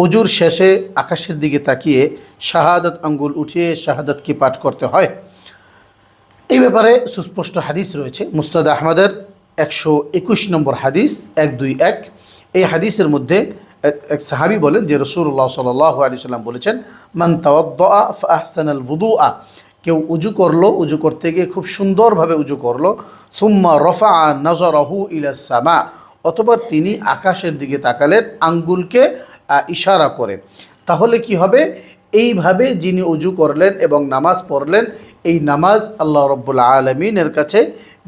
অজুর শেষে আকাশের দিকে তাকিয়ে শাহাদত আঙ্গুল উঠিয়ে শাহাদত কি পাঠ করতে হয়। এই ব্যাপারে সুস্পষ্ট হাদিস রয়েছে, মুস্তাদ আহমদের একশো একুশ নম্বর হাদিস, এক দুই এক। এই হাদিসের মধ্যে এক- সাহাবি বলেন যে রসুল্লাহ সাল্লাহ আলি সাল্লাম বলেছেন, মান তাওয়াদ্দা আহসানাল বুদুআ কেউ উজু করল উজু করতে গিয়ে খুব সুন্দরভাবে উজু করল, সুম্মা রফা নজরহু ইলা সামা। অথবা তিনি আকাশের দিকে তাকালেন, আঙ্গুলকে ইশারা করে। তাহলে কি হবে? এইভাবে যিনি উজু করলেন এবং নামাজ পড়লেন, এই নামাজ আল্লাহ রব্বুল আলমিনের কাছে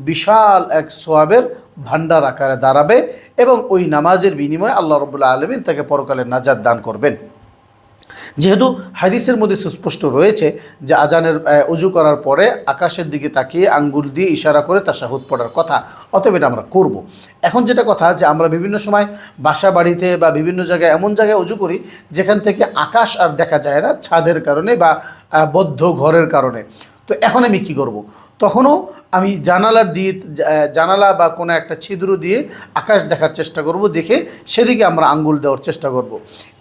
বিশাল এক সোয়াবের ভান্ডার আকারে দাঁড়াবে এবং ওই নামাজের বিনিময়ে আল্লাহ রব্বুল আলমিন তাকে পরকালে নাজাদ দান করবেন। যেহেতু হাদিসের মধ্যে সুস্পষ্ট রয়েছে যে আজানের উজু করার পরে আকাশের দিকে তাকিয়ে আঙ্গুল দিয়ে ইশারা করে তাশাহুদ পড়ার কথা, অতএব এটা আমরা করব। এখন যেটা কথা যে আমরা বিভিন্ন সময় বাসা বাড়িতে বা বিভিন্ন জায়গায় এমন জায়গায় উজু করি যেখান থেকে আকাশ আর দেখা যায় না, ছাদের কারণে বা বদ্ধ ঘরের কারণে তো এখন আমি কি করব। তখনও আমি জানালার দিয়ে, জানালা বা কোনো একটা ছিদ্র দিয়ে আকাশ দেখার চেষ্টা করব, দেখে সেদিকে আমরা আঙ্গুল দেওয়ার চেষ্টা করব।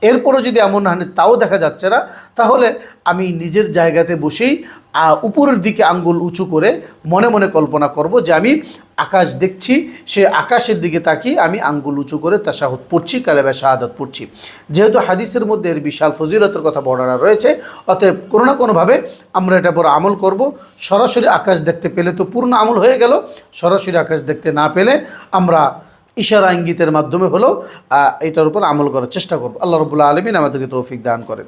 এরপরও যদি এমন হানি তাও দেখা যাচ্ছে না তাহলে আমি নিজের জায়গাতে বসেই উপরের দিকে আঙ্গুল উঁচু করে মনে মনে কল্পনা করব যে আমি আকাশ দেখছি, সে আকাশের দিকে তাকিয়ে আমি আঙ্গুল উঁচু করে তাশাহুদ পড়ছি কালেবা শাহাদত পড়ছি। যেহেতু হাদিসের মধ্যে এর বিশাল ফজিলতের কথা বর্ণনা রয়েছে, অতএব কোনো না কোনোভাবে আমরা এটা পর আমল করব। সরাসরি আকাশ দেখতে পেলে তো পূর্ণ আমল হয়ে গেল, সরাসরি আকাশ দেখতে না পেলে আমরা ইশারা ইঙ্গিতের মাধ্যমে হলেও এটার উপর আমল করার চেষ্টা করব। আল্লাহ রবুল্লা আলমিন আমাদেরকে তৌফিক দান করেন।